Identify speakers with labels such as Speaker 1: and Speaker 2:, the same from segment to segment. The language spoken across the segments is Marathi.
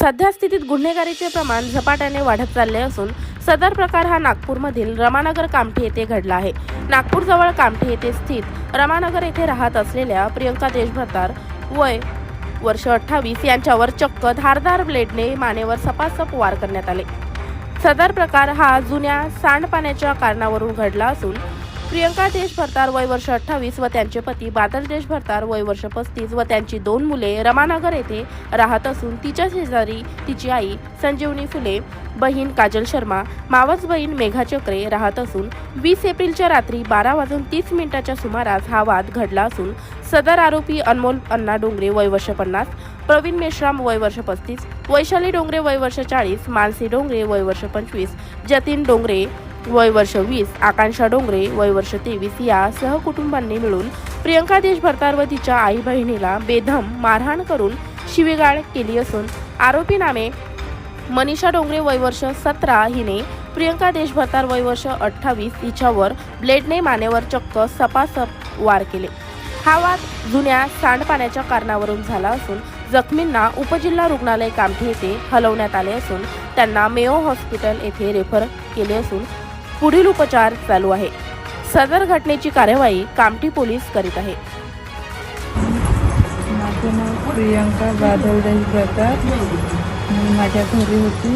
Speaker 1: सध्या स्थितीत गुन्हेगारीचे प्रमाण झपाट्याने वाढत चालले असून सदर प्रकार हा नागपूरमधील रमानगर कामठी येथे घडला आहे. नागपूरजवळ कामठी येथे स्थित रमानगर येथे राहत असलेल्या प्रियंका देशभ्रतार वय वर्ष अठ्ठावीस यांच्यावर चक्क धारदार ब्लेडने मानेवर सपासप वार करण्यात आले. सदर प्रकार हा जुन्या सांडपाण्याच्या कारणावरून घडला असून प्रियंका देश भरतार वय वर्ष अठ्ठावीस व त्यांचे पती बादल देश भरतार वय वर्ष पस्तीस व त्यांची दोन मुले रमानगर येथे राहत असून तिच्या शेजारी तिची आई संजीवनी फुले बहीण काजल शर्मा मावस बहीण मेघा चक्रे राहत असून वीस एप्रिलच्या रात्री बारा वाजून तीस मिनिटाच्या सुमारास हा वाद घडला असून सदर आरोपी अनमोल अण्णा डोंगरे वय वर्ष पन्नास प्रवीण मेश्राम वय वर्ष पस्तीस वैशाली डोंगरे वय वर्ष चाळीस मानसी डोंगरे वय वर्ष पंचवीस जतीन डोंगरे वय वर्ष वीस आकांक्षा डोंगरे वय वर्ष तेवीस या सहकुटुंबांनी मिळून प्रियंका देश भरतार व तिच्या आई बहिणीला बेधम मारहाण करून शिवीगाळ केली असून आरोपी नामे मनीषा डोंगरे वय वर्ष सतरा हिने प्रियंका देश भरतार वय वर्ष अठ्ठावीस हिच्यावर ब्लेडने मानेवर चक्क सपासप वार केले. हा वाद जुन्या सांडपाण्याच्या कारणावरून झाला असून जखमींना उपजिल्हा रुग्णालय कामठी येथे हलवण्यात आले असून त्यांना मेयो हॉस्पिटल येथे रेफर केले असून पुढील उपचार चालू आहे. सदर घटनेची कार्यवाही कामठी पोलीस करीत आहे.
Speaker 2: माझं नाव प्रियंका बादल देशप्रताप मी माझ्या घरी होती.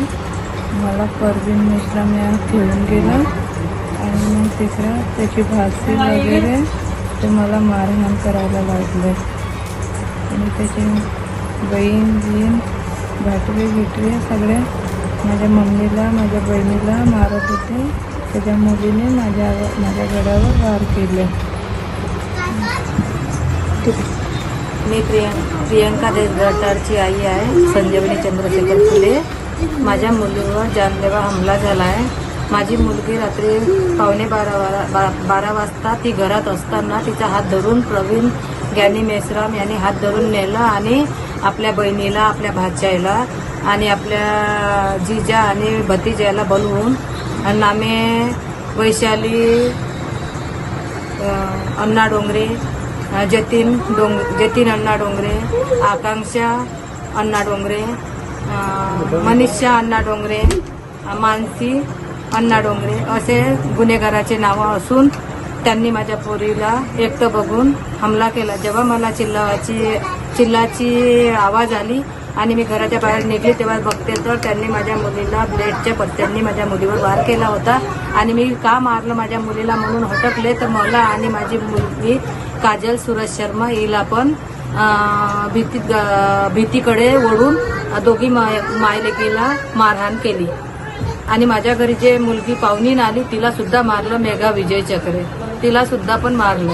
Speaker 2: मला परवीन मिश्राम या घेऊन गेलं. आणि मग तिकडं त्याची भासी वगैरे ते मला मारहाण करायला लागले. आणि त्याची बहीण बीन भाटवे भिटवे सगळे माझ्या मम्मीला माझ्या बहिणीला मारत होते. त्याच्या मुलीने माझ्या माझ्या गडावर वार केले.
Speaker 3: मी प्रियं प्रियंका देशभरतारची आई आहे संजीवनी चंद्रशेखर फुले. माझ्या मुलीवर जानलेवा हमला झाला आहे. माझी मुलगी रात्री पावणे बारा बारा बा बारा वाजता ती घरात असताना तिचा हात धरून प्रवीण ज्ञानी मेश्राम यांनी हात धरून नेलं आणि आपल्या बहिणीला आपल्या भाच्याला आणि आपल्या जिजा आणि भतीजाला नामे वैशाली अण्णा डोंगरे जतीन डोंग जतीन अण्णा डोंगरे आकांक्षा अण्णा डोंगरे मनीषा अण्णा डोंगरे मानसी अण्णा डोंगरे असे गुन्हेगाराचे नावं असून त्यांनी माझ्या पोरीला एकटं बघून हमला केला जेव्हा मला चिल्लाची चिल्लाची आवाज आली आणि मी घराच्या बाहेर निघले तेव्हा बघते तर त्यांनी माझ्या मुलीला ब्लेडच्या पत्त्यांनी माझ्या मुलीवर वार केला होता. आणि मी का मारलं माझ्या मुलीला म्हणून हटकले तर मला आणि माझी मुलगी काजल सुरज शर्मा हिला पण भीती ग- भीतीकडे ओढून दोघी माय मायलेकीला मारहाण केली. आणि माझ्या घरी जे मुलगी पाहुणीन आली तिला सुद्धा मारलं मेघा विजय चक्रे तिला सुद्धा पण मारलं.